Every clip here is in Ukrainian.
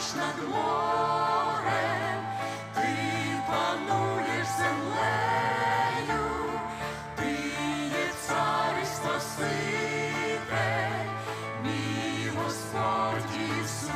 пануєш над морем, ти пануєш землею, ти є царство і мій Господь Ісус.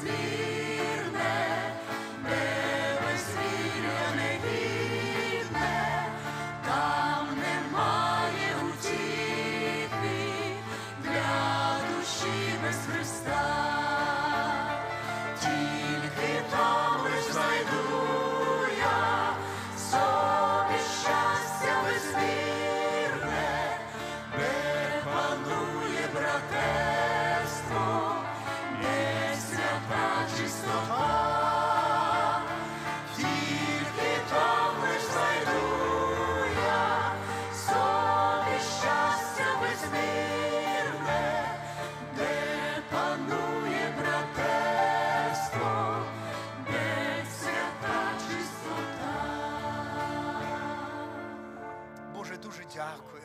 me. diácono.